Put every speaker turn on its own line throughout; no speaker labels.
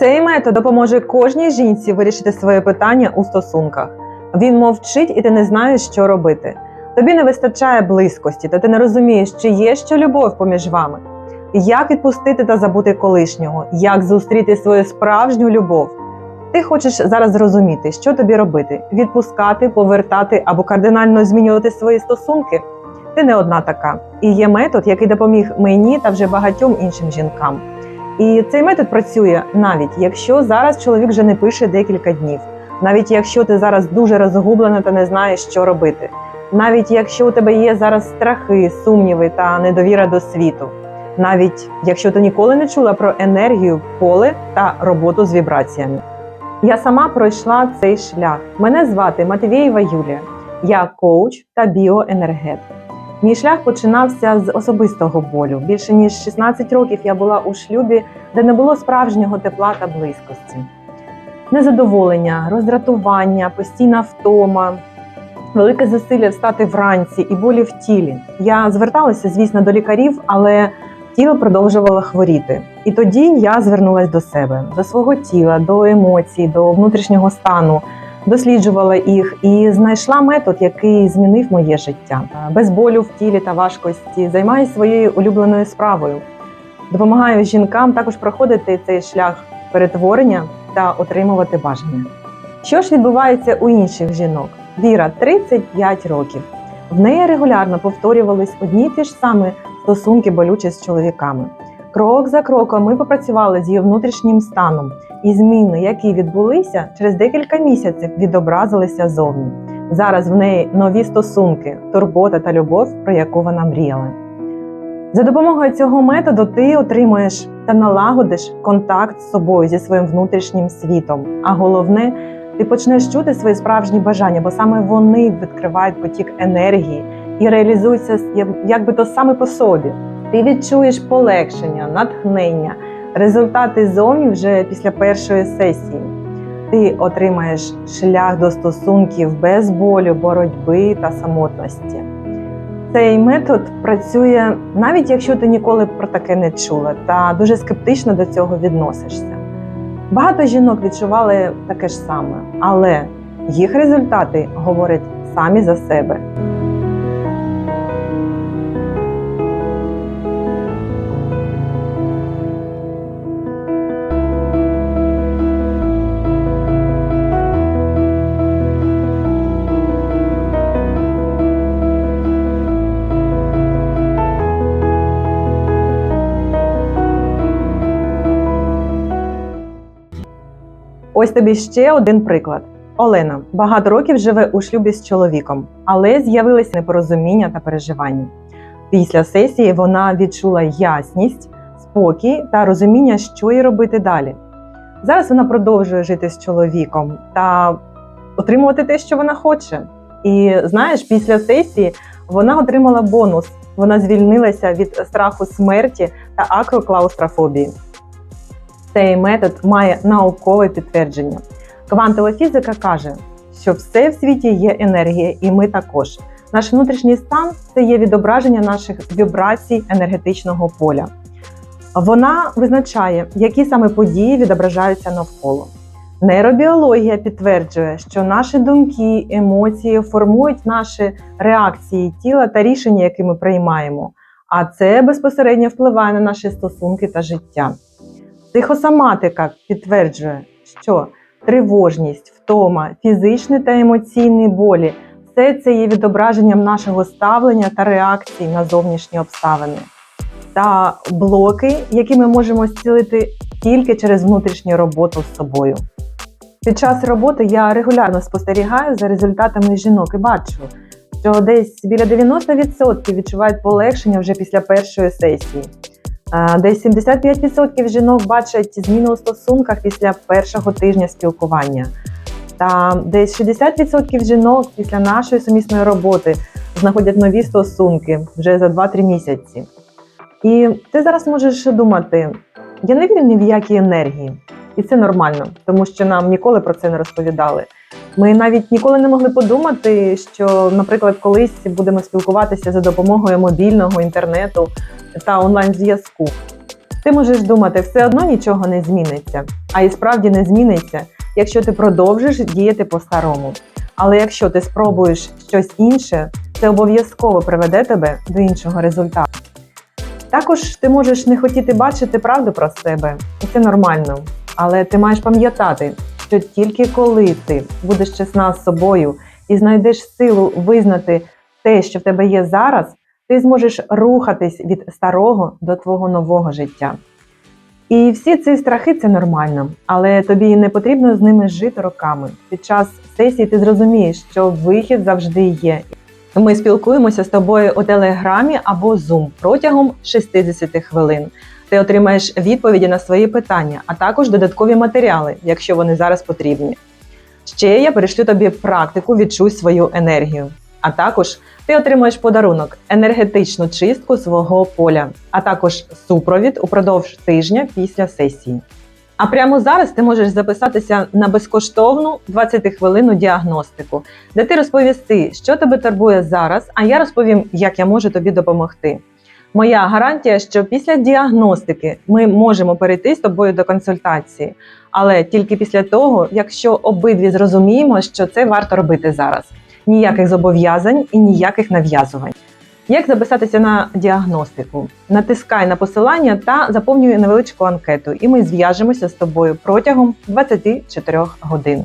Цей метод допоможе кожній жінці вирішити своє питання у стосунках. Він мовчить, і ти не знаєш, що робити. Тобі не вистачає близькості, та ти не розумієш, чи є ще любов поміж вами. Як відпустити та забути колишнього, як зустріти свою справжню любов. Ти хочеш зараз зрозуміти, що тобі робити: відпускати, повертати або кардинально змінювати свої стосунки. Ти не одна така. І є метод, який допоміг мені та вже багатьом іншим жінкам. І цей метод працює навіть якщо зараз чоловік вже не пише декілька днів, навіть якщо ти зараз дуже розгублена та не знаєш, що робити, навіть якщо у тебе є зараз страхи, сумніви та недовіра до світу, навіть якщо ти ніколи не чула про енергію, поле та роботу з вібраціями. Я сама пройшла цей шлях. Мене звати Матвієва Юлія. Я коуч та біоенергет. Мій шлях починався з особистого болю. Більше ніж 16 років я була у шлюбі, де не було справжнього тепла та близькості. Незадоволення, роздратування, постійна втома, велике зусилля встати вранці і болі в тілі. Я зверталася, звісно, до лікарів, але тіло продовжувало хворіти. І тоді я звернулася до себе, до свого тіла, до емоцій, до внутрішнього стану досліджувала їх і знайшла метод, який змінив моє життя. Без болю в тілі та важкості займаюся своєю улюбленою справою. Допомагаю жінкам також проходити цей шлях перетворення та отримувати бажання. Що ж відбувається у інших жінок? Віра 35 років. В неї регулярно повторювались одні ті ж самі стосунки болючі з чоловіками. Крок за кроком ми попрацювали з її внутрішнім станом, і зміни, які відбулися, через декілька місяців відобразилися зовні. Зараз в неї нові стосунки, турбота та любов, про яку вона мріяла. За допомогою цього методу ти отримуєш та налагодиш контакт з собою зі своїм внутрішнім світом. А головне, ти почнеш чути свої справжні бажання, бо саме вони відкривають потік енергії і реалізуються якби то саме по собі. Ти відчуєш полегшення, натхнення, результати зовні вже після першої сесії. Ти отримаєш шлях до стосунків без болю, боротьби та самотності. Цей метод працює навіть якщо ти ніколи про таке не чула та дуже скептично до цього відносишся. Багато жінок відчували таке ж саме, але їх результати говорять самі за себе. Ось тобі ще один приклад. Олена багато років живе у шлюбі з чоловіком, але з'явилися непорозуміння та переживання. Після сесії вона відчула ясність, спокій та розуміння, що їй робити далі. Зараз вона продовжує жити з чоловіком та отримувати те, що вона хоче. І знаєш, після сесії вона отримала бонус. Вона звільнилася від страху смерті та акроклаустрофобії. Цей метод має наукове підтвердження. Квантова фізика каже, що все в світі є енергія, і ми також. Наш внутрішній стан це є відображення наших вібрацій енергетичного поля. Вона визначає, які саме події відображаються навколо. Нейробіологія підтверджує, що наші думки, емоції формують наші реакції тіла та рішення, які ми приймаємо. А це безпосередньо впливає на наші стосунки та життя. Психосоматика підтверджує, що тривожність, втома, фізичні та емоційні болі все це є відображенням нашого ставлення та реакцій на зовнішні обставини та блоки, які ми можемо зцілити тільки через внутрішню роботу з собою. Під час роботи я регулярно спостерігаю за результатами жінок і бачу, що десь біля 90% відчувають полегшення вже після першої сесії. Десь 75% жінок бачать зміни у стосунках після першого тижня спілкування. Та десь 60% жінок після нашої сумісної роботи знаходять нові стосунки вже за 2-3 місяці. І ти зараз можеш думати: я не вірю ні в які енергії, і це нормально, тому що нам ніколи про це не розповідали. Ми навіть ніколи не могли подумати, що, наприклад, колись будемо спілкуватися за допомогою мобільного інтернету та онлайн-зв'язку. Ти можеш думати, все одно нічого не зміниться, а і справді не зміниться, якщо ти продовжиш діяти по-старому. Але якщо ти спробуєш щось інше, це обов'язково приведе тебе до іншого результату. Також ти можеш не хотіти бачити правду про себе, і це нормально. Але ти маєш пам'ятати, що тільки коли ти будеш чесна з собою і знайдеш силу визнати те, що в тебе є зараз, ти зможеш рухатись від старого до твого нового життя. І всі ці страхи це нормально, але тобі не потрібно з ними жити роками. Під час сесії ти зрозумієш, що вихід завжди є. Ми спілкуємося з тобою у телеграмі або Zoom протягом 60 хвилин. Ти отримаєш відповіді на свої питання, а також додаткові матеріали, якщо вони зараз потрібні. Ще я перешлю тобі практику Відчуй свою енергію. А також ти отримаєш подарунок енергетичну чистку свого поля, а також супровід упродовж тижня після сесії. А прямо зараз ти можеш записатися на безкоштовну 20-хвилинну діагностику, де ти розповісти, що тебе турбує зараз, а я розповім, як я можу тобі допомогти. Моя гарантія, що після діагностики ми можемо перейти з тобою до консультації, але тільки після того, якщо обидві зрозуміємо, що це варто робити зараз. Ніяких зобов'язань і ніяких нав'язувань. Як записатися на діагностику? Натискай на посилання та заповнюй невеличку анкету, і ми зв'яжемося з тобою протягом 24 годин.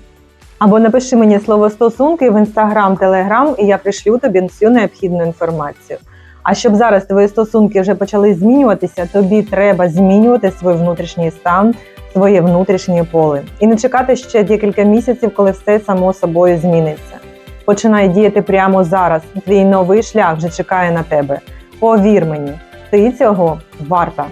Або напиши мені слово стосунки в інстаграм, телеграм, і я пришлю тобі всю необхідну інформацію. А щоб зараз твої стосунки вже почали змінюватися, тобі треба змінювати свій внутрішній стан, своє внутрішнє поле і не чекати ще декілька місяців, коли все само собою зміниться. Починай діяти прямо зараз. Твій новий шлях вже чекає на тебе. Повір мені, ти цього варта.